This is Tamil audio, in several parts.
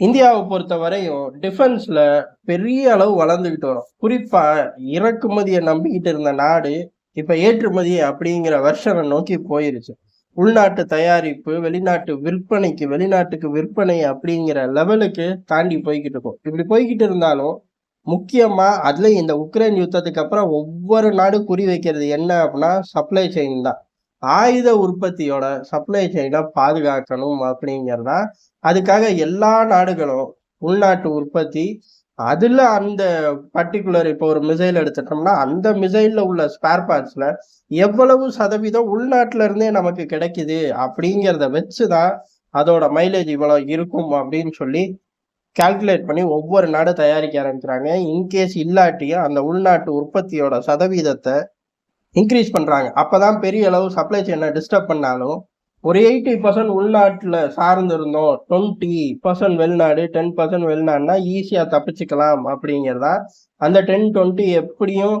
இந்தியாவை பொறுத்தவரையும் டிஃபென்ஸ்ல பெரிய அளவு வளர்ந்துகிட்டு வரும். குறிப்பா இறக்குமதியை நம்பிக்கிட்டு இருந்த நாடு இப்ப ஏற்றுமதி அப்படிங்கிற வருஷனை நோக்கி போயிருச்சு. உள்நாட்டு தயாரிப்பு வெளிநாட்டு விற்பனைக்கு வெளிநாட்டுக்கு விற்பனை அப்படிங்கிற லெவலுக்கு தாண்டி போய்கிட்டு இருக்கும். இப்படி போய்கிட்டு இருந்தாலும் முக்கியமா அதுல இந்த உக்ரைன் யுத்தத்துக்கு அப்புறம் ஒவ்வொரு நாடும் குறி வைக்கிறது என்ன அப்படின்னா சப்ளை செயின் தான். ஆயுத உற்பத்தியோட சப்ளை செயினை பாதுகாக்கணும் அப்படிங்கிறதா? அதுக்காக எல்லா நாடுகளும் உள்நாட்டு உற்பத்தி அதுல அந்த பர்டிகுலர் இப்போ ஒரு மிசைல் எடுத்துட்டோம்னா அந்த மிசைல்ல உள்ள ஸ்பேர் பார்ட்ஸ்ல எவ்வளவு சதவீதம் உள்நாட்டுல இருந்தே நமக்கு கிடைக்குது அப்படிங்கிறத வச்சுதான் அதோட மைலேஜ் இவ்வளவு இருக்கும் அப்படின்னு சொல்லி கால்குலேட் பண்ணி ஒவ்வொரு நாடு தயாரிக்க ஆரம்பிக்கிறாங்க. இன்கேஸ் இல்லாட்டியும் அந்த உள்நாட்டு உற்பத்தியோட சதவீதத்தை இன்க்ரீஸ் பண்ணுறாங்க அப்போ தான் பெரிய அளவு சப்ளை செயினை டிஸ்டர்ப் பண்ணாலும் ஒரு எயிட்டி பர்சன்ட் உள்நாட்டில் சார்ந்திருந்தோம் டுவெண்ட்டி பர்சன்ட் வெளிநாடு டென் பர்சன்ட் வெளிநாடுனா ஈஸியாக தப்பிச்சுக்கலாம் அப்படிங்கிறதா அந்த டென் டுவெண்ட்டி எப்படியும்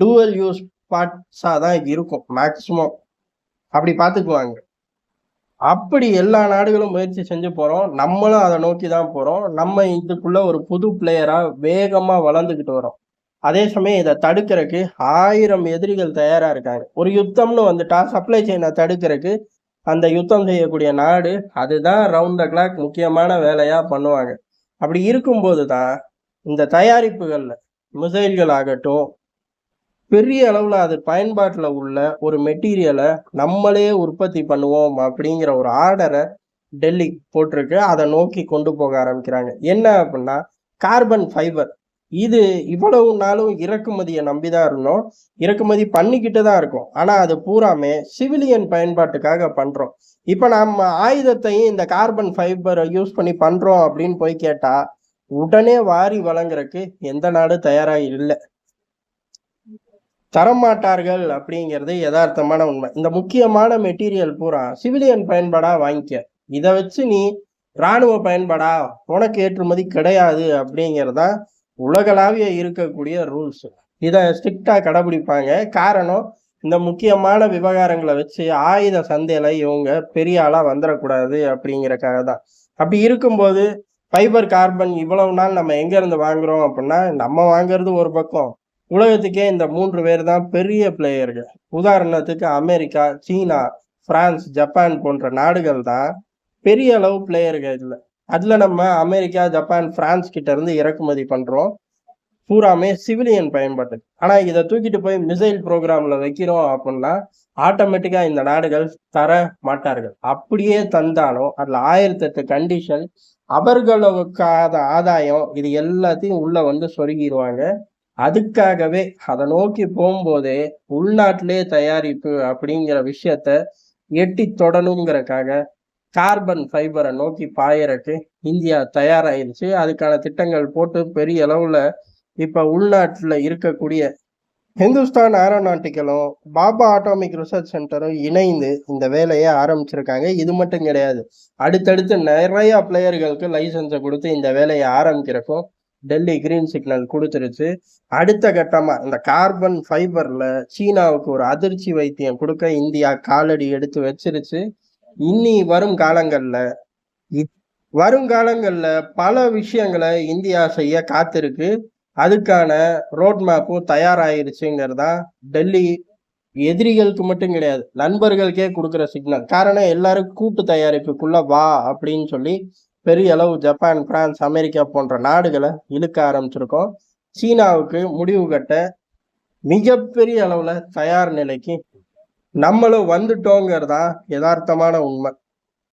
டூவல் யூஸ் பார்ட்ஸாக தான் இருக்கும் மேக்ஸிமம் அப்படி பார்த்துக்குவாங்க. அப்படி எல்லா நாடுகளும் முயற்சி செஞ்சு போகிறோம் நம்மளும் அதை நோக்கி தான் போகிறோம் நம்ம இதுக்குள்ள ஒரு புது பிளேயராக வேகமாக வளர்ந்துக்கிட்டு வரோம். அதே சமயம் இதை தடுக்கிறதுக்கு ஆயிரம் எதிரிகள் தயாராக இருக்காங்க. ஒரு யுத்தம்னு வந்துட்டா சப்ளை செயினை தடுக்கிறதுக்கு அந்த யுத்தம் செய்யக்கூடிய நாடு அதுதான் ரவுண்ட் த கிளாக் முக்கியமான வேலையாக பண்ணுவாங்க. அப்படி இருக்கும்போது தான் இந்த தயாரிப்புகளில் மிசைல்கள் ஆகட்டும் பெரிய அளவில் அது பயன்பாட்டில் உள்ள ஒரு மெட்டீரியலை நம்மளே உற்பத்தி பண்ணுவோம் அப்படிங்கிற ஒரு ஆர்டரை டெல்லி போட்டிருக்கு. அதை நோக்கி கொண்டு போக ஆரம்பிக்கிறாங்க. என்ன அப்படின்னா கார்பன் ஃபைபர் இது இவ்வளவு நாளும் இறக்குமதியை நம்பி தான் இருந்தோம். இறக்குமதி பண்ணிக்கிட்டு தான் இருக்கும். ஆனால் அது பூராமே சிவிலியன் பயன்பாட்டுக்காக பண்ணுறோம் இப்போ நம்ம ஆயுதத்தையும் இந்த கார்பன் ஃபைபரை யூஸ் பண்ணி பண்ணுறோம் அப்படின்னு போய் கேட்டால் உடனே வாரி வழங்குறதுக்கு எந்த நாடு தயாராக இல்லை. தரமாட்டார்கள் அப்படிங்கிறது யதார்த்தமான உண்மை. இந்த முக்கியமான மெட்டீரியல் பூரா சிவிலியன் பயன்பாடா வாங்கிக்க. இதை வச்சு நீ இராணுவ பயன்பாடா உனக்கு ஏற்றுமதி கிடையாது அப்படிங்கிறதான் உலகளாவிய இருக்கக்கூடிய ரூல்ஸ் இதை ஸ்ட்ரிக்டாக கடைபிடிப்பாங்க. காரணம் இந்த முக்கியமான விவகாரங்களை வச்சு ஆயுத சந்தையில் இவங்க பெரிய ஆளாக வந்துடக்கூடாது அப்படிங்கிறக்காக தான். அப்படி இருக்கும்போது ஃபைபர் கார்பன் இவ்வளவு நாள் நம்ம எங்கேருந்து வாங்குகிறோம் வாங்குறோம் அப்படின்னா நம்ம வாங்குறது ஒரு பக்கம். உலகத்துக்கே இந்த மூன்று பேர் தான் பெரிய பிளேயர்கள் உதாரணத்துக்கு அமெரிக்கா சீனா பிரான்ஸ் ஜப்பான் போன்ற நாடுகள் தான் பெரிய அளவு பிளேயர்கள் இதுல. அதில் நம்ம அமெரிக்கா ஜப்பான் பிரான்ஸ் கிட்ட இருந்து இறக்குமதி பண்ணுறோம் பூராமே சிவிலியன் பயன்பாட்டுக்கு ஆனால் இதை தூக்கிட்டு போய் மிசைல் ப்ரோக்ராமில் வைக்கிறோம் அப்படின்னா ஆட்டோமேட்டிக்காக இந்த நாடுகள் தர மாட்டார்கள். அப்படியே தந்தாலும் அதில் ஆயிரத்தெட்டு கண்டிஷன் அவர்களுக்காத ஆதாயம் இது எல்லாத்தையும் உள்ளே வந்து சொருகிடுவாங்க அதுக்காகவே அதை நோக்கி போகும்போதே உள்நாட்டிலே தயாரிப்பு அப்படிங்கிற விஷயத்த எட்டி தொடணுங்கிறக்காக கார்பன் ஃபைபரை நோக்கி பாயறக்கு இந்தியா தயாராயிருச்சு. அதுக்கான திட்டங்கள் போட்டு பெரிய அளவில் இப்போ உள்நாட்டில் இருக்கக்கூடிய ஹிந்துஸ்தான் ஏரோநாட்டிக்கலும் பாபா ஆட்டோமிக் ரிசர்ச் சென்டரும் இணைந்து இந்த வேலையை ஆரம்பிச்சிருக்காங்க. இது மட்டும் கிடையாது. அடுத்தடுத்து நிறைய பிளேயர்களுக்கு லைசன்ஸை கொடுத்து இந்த வேலையை ஆரம்பிக்கிறக்கும் டெல்லி கிரீன் சிக்னல் கொடுத்துருச்சு. அடுத்த கட்டமாக இந்த கார்பன் ஃபைபரில் சீனாவுக்கு ஒரு அதிர்ச்சி வைத்தியம் கொடுக்க இந்தியா காலடி எடுத்து வச்சிருச்சு. இனி வரும் காலங்கள்ல இ- வருங்காலங்கள்ல பல விஷயங்களை இந்தியா செய்ய காத்திருக்கு. அதுக்கான ரோட் மேப்பும் தயாராயிருச்சுங்கிறதா டெல்லி எதிரிகளுக்கு மட்டும் கிடையாது நண்பர்களுக்கே கொடுக்குற சிக்னல் காரணம் எல்லாரும் கூட்டு தயாரிப்புக்குள்ள வா அப்படின்னு சொல்லி பெரிய அளவு ஜப்பான் பிரான்ஸ் அமெரிக்கா போன்ற நாடுகளை இழுக்க ஆரம்பிச்சிருக்கோம். சீனாவுக்கு முடிவு கட்ட மிகப்பெரிய அளவுல தயார் நிலைக்கு நம்மளும் வந்துட்டோங்கிறதா யதார்த்தமான உண்மை.